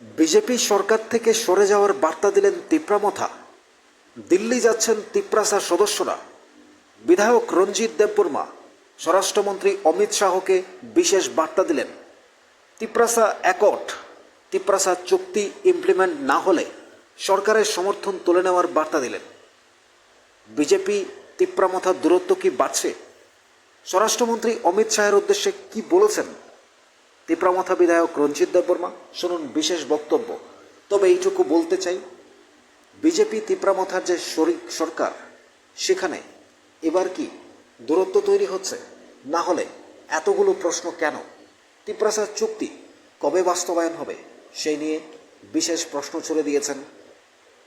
BJP সরকার থেকে সরে যাওয়ার বার্তা দিলেন তিপ্রামথা দিল্লি যাচ্ছেন তিপ্রাসা সদস্যরা। বিধায়ক রঞ্জিত দেববর্মা, স্বরাষ্ট্রমন্ত্রী অমিত শাহকে বিশেষ বার্তা দিলেন। তিপ্রাসা অ্যাকর্ড তিপ্রাসা চুক্তি ইমপ্লিমেন্ট না হলে সরকারের সমর্থন তুলে নেওয়ার বার্তা দিলেন। বিজেপি তিপ্রামথার দূরত্ব কি বাড়ছে? স্বরাষ্ট্রমন্ত্রী অমিত শাহের উদ্দেশ্যে কি বলেছেন? তিপ্রামথা বিধায়ক রঞ্জিত দেববর্মা শুনুন বিশেষ বক্তব্য। তবে এইটুকু বলতে চাই, বিজেপি তিপ্রামথার যে শরিক সরকার, সেখানে এবার কি দূরত্ব তৈরি হচ্ছে? না হলে এতগুলো প্রশ্ন কেন? তিপ্রাসার চুক্তি কবে বাস্তবায়ন হবে, সেই নিয়ে বিশেষ প্রশ্ন ছুড়ে দিয়েছেন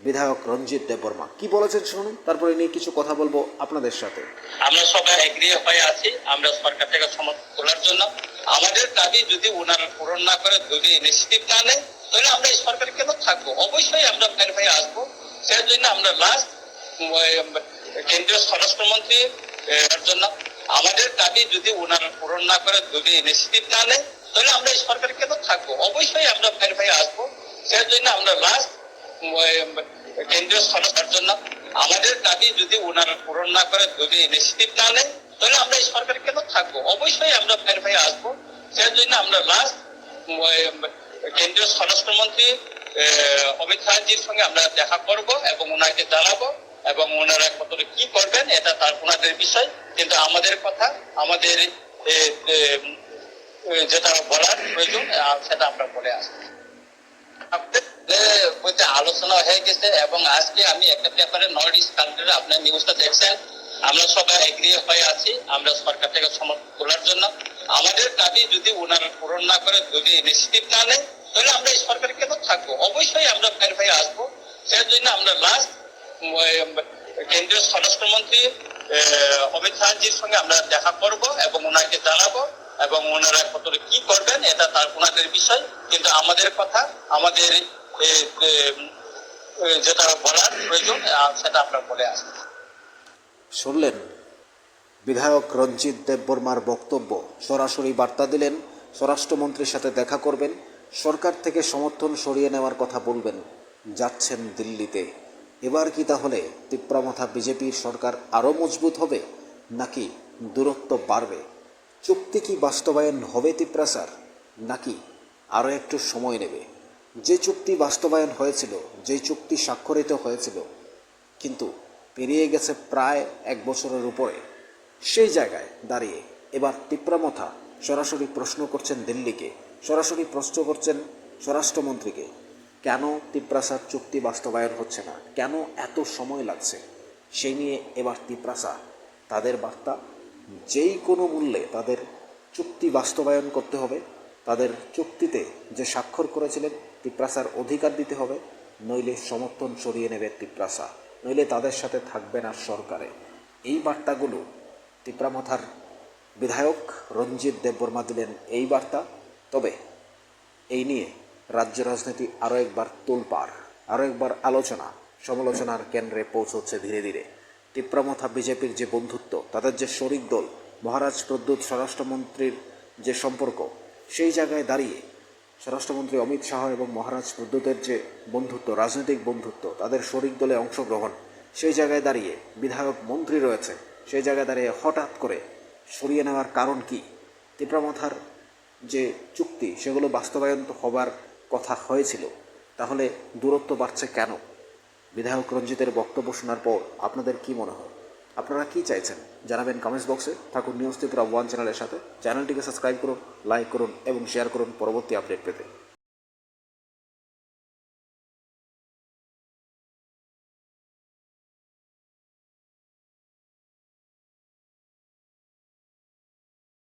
বিধায়ক রঞ্জিত দেববর্মা কি বলেছেন শুনুন, তারপরে নিয়ে কিছু কথা বলব আপনাদের সাথে। আমরা সবাই এগ্রি হয়ে আছি, আমরা সরকার থেকে সমর্থন করার জন্য। আমাদের দাবি, যদি ওনারা পূরণ না করে, যদি ইনিশিয়েটিভ না নেয়, তাহলে আমরা এই সরকারে কেন থাকব? অবশ্যই আমরা বের হয়ে আসব। সেই জন্য আমরা লাস্ট কেন্দ্রীয় স্বরাষ্ট্রমন্ত্রী জন্য। আমাদের দাবি, যদি ওনারা পূরণ না করে, যদি ইনিশিয়েটিভ না নেয়, তাহলে আমরা এই সরকারে কেন থাকব? অবশ্যই আমরা বের হয়ে আসব। সেই জন্য আমরা লাস্ট কেন্দ্রীয় স্বরাষ্ট্রের জন্য আমাদের দাবি যদি ওনারা পূরণ না করে, যদি ইনিশিয়েটিভ না নেয়, তাহলে আমরা এই সরকারে কেন থাকব? অবশ্যই আমরা হয়ে আসব। সেই জন্য আমরা লাস্ট কেন্দ্রীয় স্বরাষ্ট্রমন্ত্রী অমিত শাহজির সঙ্গে আমরা দেখা করব এবং ওনাকে জানাব এবং ওনারা কতটা কি করবেন, এটা তার ওনাদের বিষয়। কিন্তু আমাদের কথা, আমাদের যেটা বলার প্রয়োজন সেটা আমরা বলে আসব। মধ্যে আলোচনা হয়ে গেছে এবং আজকে আমি একটা পেপারে নর্থ ইস্ট কান্ট্রির আপনার নিউজটা দেখছেন। আমরা সবাই এগ্রি হয়ে আছি, আমরা সরকার থেকে সমর্থন তোলার জন্য। আমাদের দাবি, যদি ওনারা পূরণ না করে, যদি ইনিশিয়েটিভ না নেয়, তাহলে আমরা এই সরকারে কেন থাকব? অবশ্যই আমরা বের হয়ে আসব। সেই জন্য আমরা লাস্ট কেন্দ্রীয় স্বরাষ্ট্রমন্ত্রী অমিত শাহজির সঙ্গে আমরা দেখা করব এবং ওনাকে জানাব এবং ওনারা কতটা কি করবেন, এটা তার ওনাদের বিষয়। কিন্তু আমাদের কথা, আমাদের যেটা বলার প্রয়োজন সেটা আমরা বলে আসব শুনলেন? বিধায়ক রঞ্জিত দেববর্মার বক্তব্য। সরাসরি বার্তা দিলেন, স্বরাষ্ট্রমন্ত্রীর সাথে দেখা করবেন, সরকার থেকে সমর্থন সরিয়ে নেওয়ার কথা বলবেন। যাচ্ছেন দিল্লিতে। এবার কি তাহলে তিপ্রামাথা বিজেপির সরকার আরও মজবুত হবে, নাকি দূরত্ব বাড়বে? চুক্তি কি বাস্তবায়ন হবে তিপ্রাসার নাকি আরও একটু সময় নেবে? যে চুক্তি বাস্তবায়ন হয়েছিল, যে চুক্তি স্বাক্ষরিত হয়েছিল, কিন্তু পেরিয়ে গেছে প্রায় এক বছরের উপরে। সেই জায়গায় দাঁড়িয়ে এবার তিপ্রামথা সরাসরি প্রশ্ন করছেন দিল্লিকে, সরাসরি প্রশ্ন করছেন স্বরাষ্ট্রমন্ত্রীকে, কেন তিপ্রাসার চুক্তি বাস্তবায়ন হচ্ছে না? কেন এত সময় লাগছে? সেই নিয়ে এবার তিপ্রাসা তাদের বার্তা, যেই কোনো মূল্যে তাদের চুক্তি বাস্তবায়ন করতে হবে, তাদের চুক্তিতে যে স্বাক্ষর করেছিলেন তিপ্রাসার অধিকার দিতে হবে, নইলে সমর্থন সরিয়ে নেবে তিপ্রাসা নইলে তাদের সাথে থাকবে না সরকারে। এই বার্তাগুলো তিপ্রামাথার বিধায়ক রঞ্জিত দেববর্মা দিলেন এই বার্তা। তবে এই নিয়ে রাজ্য রাজনীতি আরও একবার তোলপাড় আরও একবার আলোচনা, সমালোচনার কেন্দ্রে পৌঁছচ্ছে ধীরে ধীরে। তিপ্রামথা বিজেপির যে বন্ধুত্ব, তাদের যে শরিক দল, মহারাজ প্রদ্যুৎ স্বরাষ্ট্রমন্ত্রীর যে সম্পর্ক, সেই জায়গায় দাঁড়িয়ে স্বরাষ্ট্রমন্ত্রী অমিত শাহ এবং মহারাজ প্রদ্যুতের যে বন্ধুত্ব, রাজনৈতিক বন্ধুত্ব, তাদের শরিক দলে অংশগ্রহণ, সেই জায়গায় দাঁড়িয়ে বিধায়ক মন্ত্রী রয়েছে, সেই জায়গায় দাঁড়িয়ে হঠাৎ করে সরিয়ে নেওয়ার কারণ কি? তিপ্রামথার যে চুক্তি, সেগুলো বাস্তবায়ন হবার কথা হয়েছিল। তাহলে দূরত্ব বাড়ছে কেন? বিধায়ক রঞ্জিতের বক্তব্য শোনার পর আপনাদের কি মনে হয়? আপনারা কী চাইছেন জানাবেন কমেন্টস বক্সে থাকুন নিউজ ত্রিপুরা ওয়ান চ্যানেলের সাথে। চ্যানেলটিকে সাবস্ক্রাইব করুন লাইক করুন এবং শেয়ার করুন পরবর্তী আপডেট পেতে।